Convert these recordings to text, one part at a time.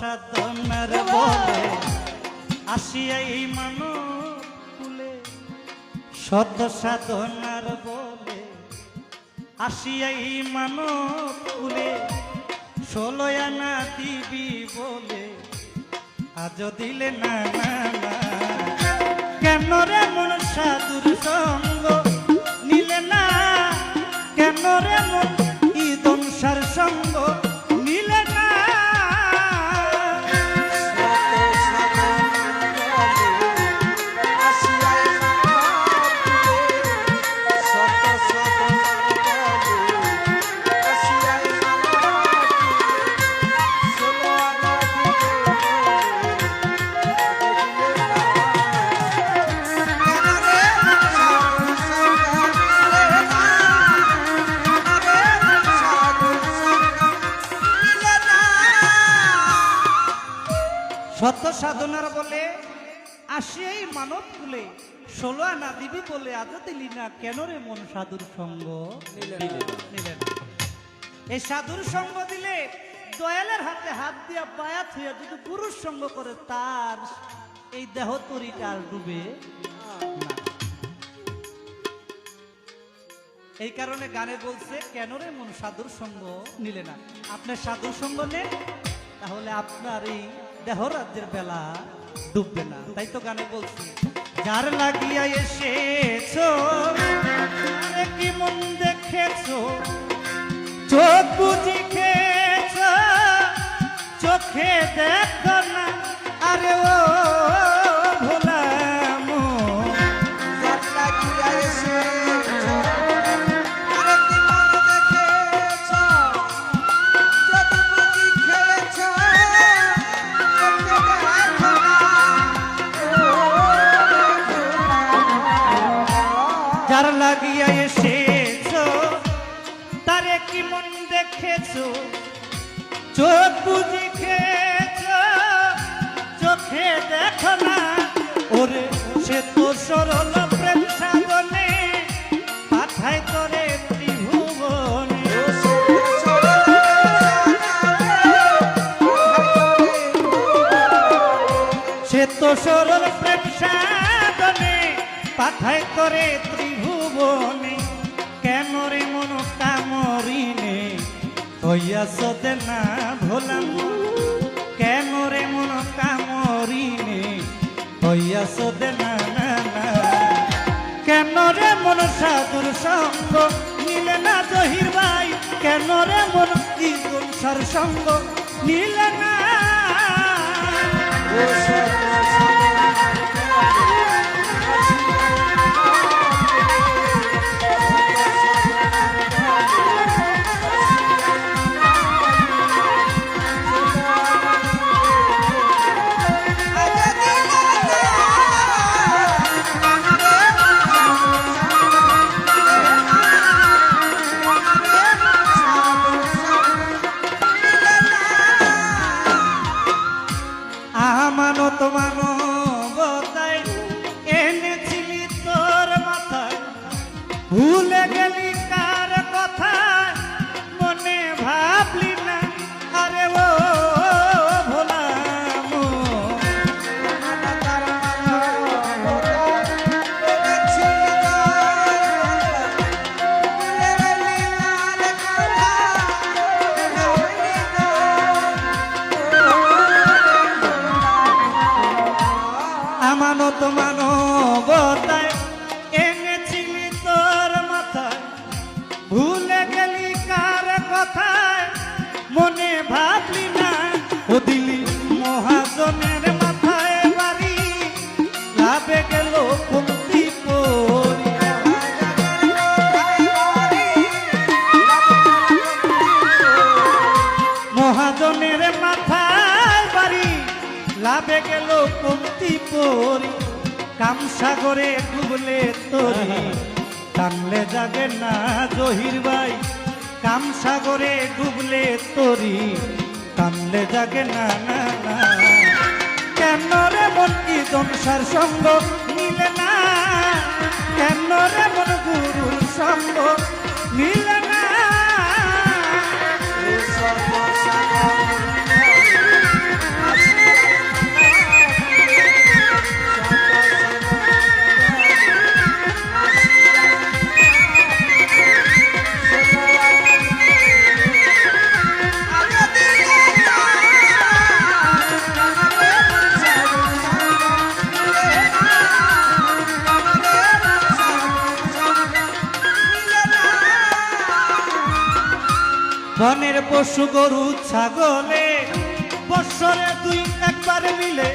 সাধনার বলে আসিয়াই মানব কুলে শত সাধনার বলে আসিয়াই মানব কুলে ষোলো আনা দিবি বলে আজ দিলে না না না। কেন রে মন সাধুর সঙ্গ নিলে না? কেন রে মন সাধনার বলে আসিয়াই মানব কুলে। ষোলো আনা দিবি বলে আজ দিলি না কেন রে মন সাধুর সঙ্গ? নিলে না। এই সাধুর সঙ্গ দিলে দয়ালের হাতে হাত দিয়া পায়া থুয়া যদি পুরুষ সঙ্গ করে তার এই দেহ তরিটা আর ডুবে এই কারণে গানে বলছে কেন রে মন সাধুর সঙ্গ? নিলে না। আপনার সাধুর সঙ্গ নেন তাহলে আপনার এই দেহ রাজ্যের বেলা ডুববে না, তাই তো গানে বলছি। যার লাগিয়া এসেছ কি মন দেখেছ? চোখ বুঝি খেয়েছ, চোখে দেখ না, আরে ও কি মন দেখেছ? চোখ বুঝি খেয়েছো? চোখে দেখো না? ওরে সে তো সরল প্রেম সাগনে পাঠায় তোরে ত্রিভুবনে। সে তো সরল প্রেম সাধনে পাঠায় করে ত্রিভুবনে। কেন রে মন হইয়াছ দে না ভোলাম কেন রে মন কামরিনে হইয়াছ দে না না কেন রে মন সাধুর সঙ্গ? নিলে না জহির ভাই কেন রে মন সার সঙ্গ নিলে না। আমানত মানবতায় আমানত মানবতায় এনেছিলি তোর মাথায়। ভুলে গেলি কার কথায়, মনে ভাবলি না, ও দিলি মহাজনের মাথায় বাড়ি। লাভে গেল পরি মহাজনের মাথায় বাড়ি। লাভে গেল কমতি পরি কামসাগরে ডুবলে তরি। টানলে যাবে না জহির ভাই। কামসাগরে ডুবলে তরি। টানলে যাগে না না না। কেন রে মন কি জনসার সঙ্গ নিলে না? কেন রে মন গুরুর সঙ্গ নিলে বনের পশু গরু, ছাগলে বৎসরে দুই, একবার মিলে।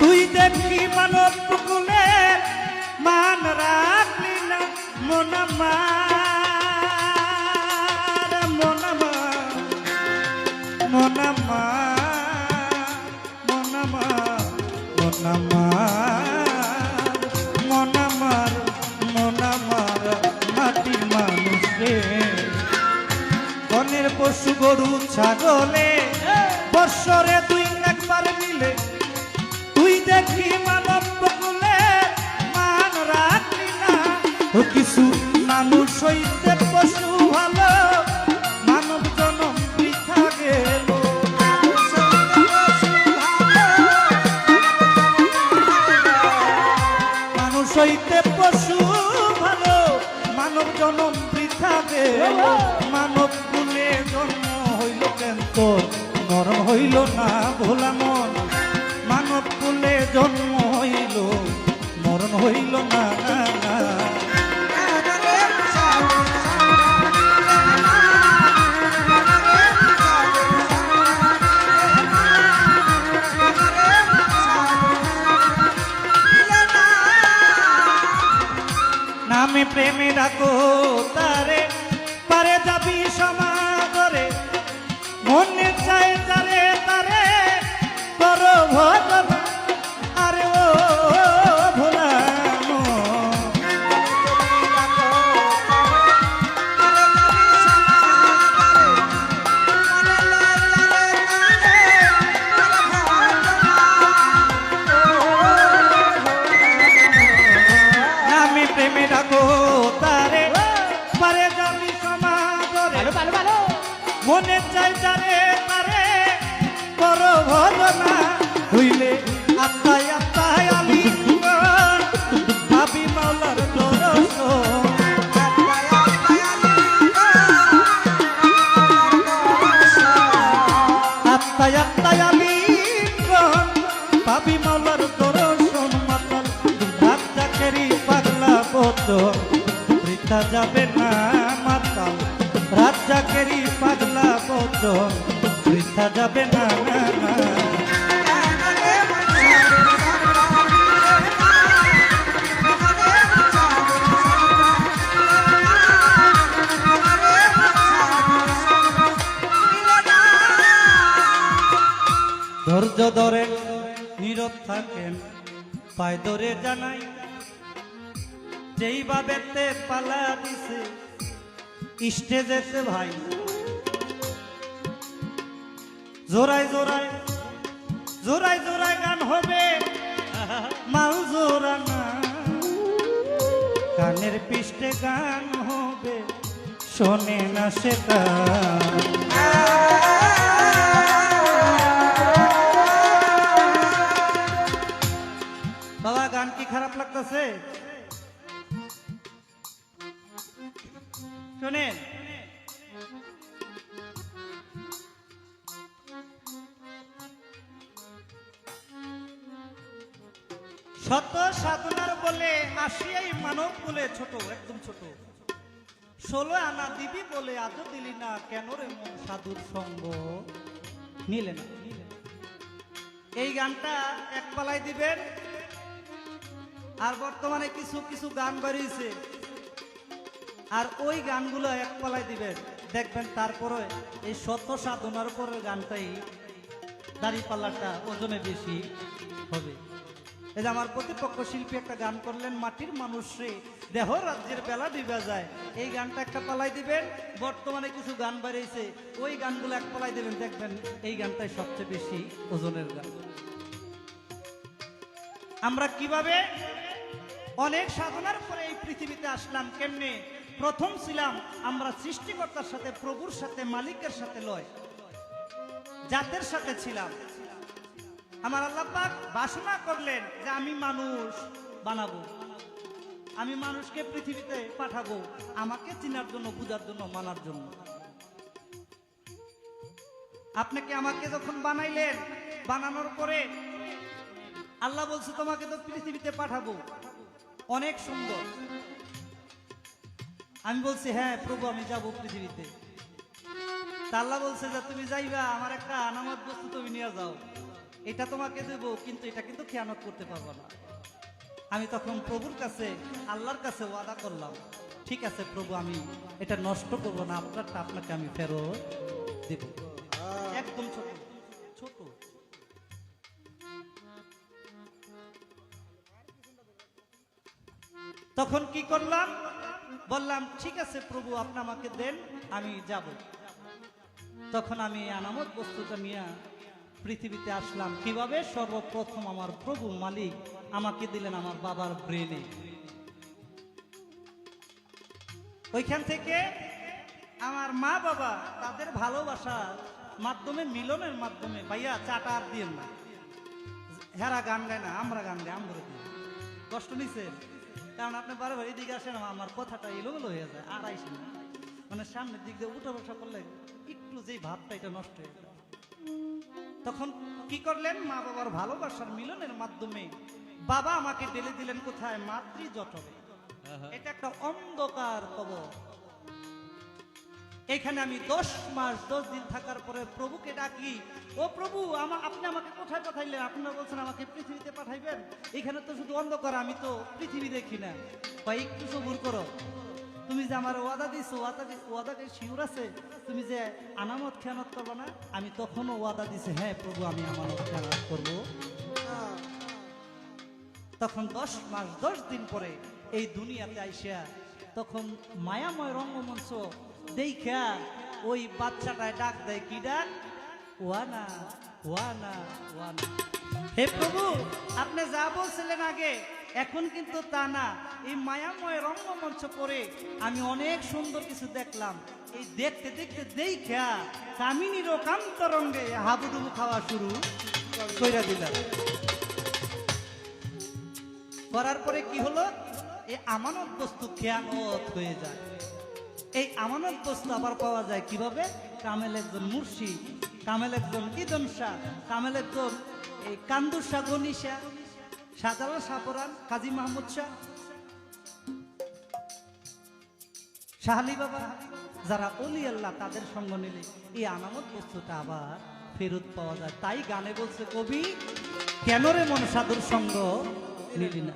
তুই দেখি মানব কুকুলে মান রাখলি না, মন আমার মন আমার, মন গরু, ছাগলে। বৎসরে দুই, একবার মিলে। তুই দেখি মানব বকুলে মান রাখলি না। কিছু মানুষ হইতে পশু ভালো। পশু ভালো। মানব জনম বৃথা মানব জন্ম তোর নরম হইল না ভোলা মন। মানব কুলে জন্ম হইল, মরণ হইল না। নামে প্রেমে ডাকো তারে ধৈর্য ধরে নীরব থাকেন। পায় ধরে জানাই, যেইভাবে পালা দিছে স্টেজেতে ভাই। জোড়ায় জোড়ায় জোড়ায় জোড়ায় গান হবে। মাল জোড়া না। গানের পৃষ্ঠে গান হবে, শোনে না বাবা লাগতেছে শোনেন। শত সাধনার বলে আসিয়াই মানব বলে ছোট, একদম ছোট। ষোলো আনা দিবি বলে আজও দিলি না, কেন রে মন সাধুর সঙ্গ? নিলে না নিলে না। এই গানটা এক পালায় দিবেন। আর বর্তমানে কিছু কিছু গান বেরিয়েছে। আর ওই গানগুলো এক পালায় দিবেন। দেখবেন তারপরে এই শত সাধনার পরের গানটাই দাড়ি পাল্লাটা ওজনে বেশি হবে। এই যে আমার প্রতিপক্ষ শিল্পী একটা গান করলেন, মাটির মানুষ দেহ রাজ্যের বেলা ডিবা যায়। এই গানটা একটা পালাই দিবেন। বর্তমানে কিছু গান বেরিয়েছে, ওই গানগুলো এক পালাই দিবেন। দেখবেন এই গানটাই সবচেয়ে বেশি ওজনের গান। আমরা কীভাবে অনেক সাধনার পরে এই পৃথিবীতে আসলাম কেমনে? প্রথম ছিলাম আমরা সৃষ্টিকর্তার সাথে, প্রভুর সাথে, মালিকের সাথে লয়। জাতের সাথে ছিলাম। আমার আল্লাহ পাক বাসনা করলেন যে আমি মানুষ বানাবো। আমি মানুষকে পৃথিবীতে পাঠাবো, আমাকে চিনার জন্য, বুঝার জন্য, মানার জন্য। আপনাকে আমাকে যখন বানাইলেন, বানানোর পরে আল্লাহ বলছে, তোমাকে তো পৃথিবীতে পাঠাবো। অনেক সুন্দর। আমি বলছি হ্যাঁ প্রভু, আমি যাব পৃথিবীতে। তা আল্লাহ বলছে যে, তুমি যাইবা, আমার একটা আনামত বস্তু তুমি নিয়ে যাও। এটা তোমাকে দেবো, কিন্তু এটা কিন্তু খেয়ানত করতে পারব না। আমি তখন প্রভুর কাছে, আল্লাহর কাছে ওয়াদা করলাম, ঠিক আছে প্রভু, আমি এটা নষ্ট করব না, আপনারটা আপনাকে আমি ফেরত দেব। একদম ছোট ছোট। তখন কি করলাম? বললাম, ঠিক আছে প্রভু, আপনি আমাকে দেন, আমি যাব। তখন আমি আনামত বস্তুটা নিয়ে পৃথিবীতে আসলাম। কীভাবে? সর্বপ্রথম আমার প্রভু মালিক আমাকে দিলেন আমার বাবার ব্রেনে। ওইখান থেকে আমার মা বাবা তাদের ভালোবাসার মাধ্যমে, মিলনের মাধ্যমে, ভাইয়া চাটা আর দিয়েন না। হেরা গান গায় না, আমরা গান গাই আমরা কষ্ট নিছেন কারণ আপনি বারবার এদিকে আসেন আমার কথাটা এলোমেলো হয়ে যায় আর আইসেন। মানে সামনের দিক দিয়ে উঠা বসা করলে একটু যেই ভাবটা এটা নষ্ট হয়ে যায়। তখন কি করলেন? মা বাবার ভালোবাসার মিলনের মাধ্যমে বাবা আমাকে ঢেলে দিলেন কোথায়? মাতৃ জঠরে এটা একটা অন্ধকার কবর। এখানে আমি দশ মাস, দশ দিন থাকার পরে প্রভুকে ডাকি, ও প্রভু, আমা, আপনি আমাকে কোথায় পাঠাইলেন? আপনারা বলছেন আমাকে পৃথিবীতে পাঠাইবেন। এখানে তো শুধু অন্ধকার, আমি তো পৃথিবী দেখি না। বা একটু সবুর করো। তুমি যে আমার ওয়াদা দিছো, ওয়াদা ওয়াদাকে শিউর আছে? তুমি যে আনামত খেয়ানত করব না, আমি তখনও ওয়াদা দিছি হ্যাঁ প্রভু, আমি আমানত খেয়ানত করব। তখন দশ মাস, দশ দিন পরে এই দুনিয়াতে আইসা তখন মায়াময় রঙ্গমঞ্চ দেখা ওই বাচ্চাটায় ডাক দেয়, কি ডাক? ওয়ানা ওয়ানা ওয়ানা। হে প্রভু, আপনি যা বলছিলেন আগে, এখন কিন্তু তা না। এই মায়াময় রঙ্গমঞ্চ করে আমি অনেক সুন্দর কিছু দেখলাম। এই দেখতে দেখতে, দেখা কামিনীর কান্ত রঙ্গে হাবুডুবু খাওয়া শুরু কইরা দিলাম। করার পরে কি হলো? এই আমানত বস্তু খেয়ানত হয়ে যায়। এই আমানত বস্তু আবার পাওয়া যায় কীভাবে? কামেল একজন মুর্শি কামেল একজন ইদন শাহ কামেল একজন এই কান্দুর শাহ গনি শাহ শাহজালাল শাহপরান কাজী মাহমুদ শাহ শাহালি বাবা, যারা অলি আল্লাহ তাদের সঙ্গ নিলে এই আনামত বস্তুটা আবার ফেরত পাওয়া যায়। তাই গানে বলছে কবি, কেন রে মন সাধুর সঙ্গ নিলি না?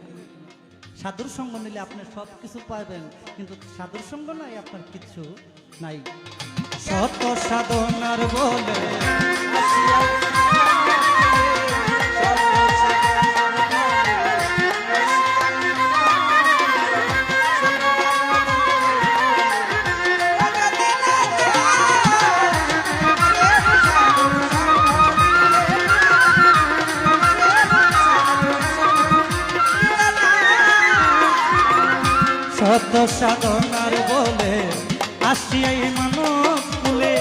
সাধুর সঙ্গ নিলে আপনি সব কিছু পাবেন, কিন্তু সাধুর সঙ্গ নাই, আপনার কিছু নাই। শত সাধনার বলে সাধনার বলে আসিয়াই মানব কুলে।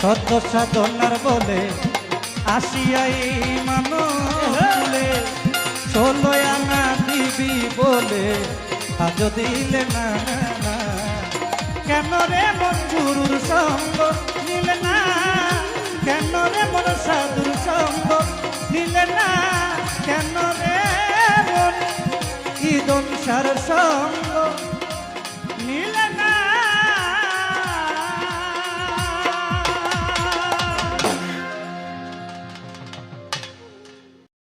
শত সাধনার বলে আসিয়াই মানব কুলে। ষোলো আনা দিবি বলে আজ দিলে না না, কেন রে মন গুরুর সঙ্গ নিলে না? কেন রে মন সাধুর সঙ্গ নিলে না? কেন রে মন ইদন সার সঙ্গ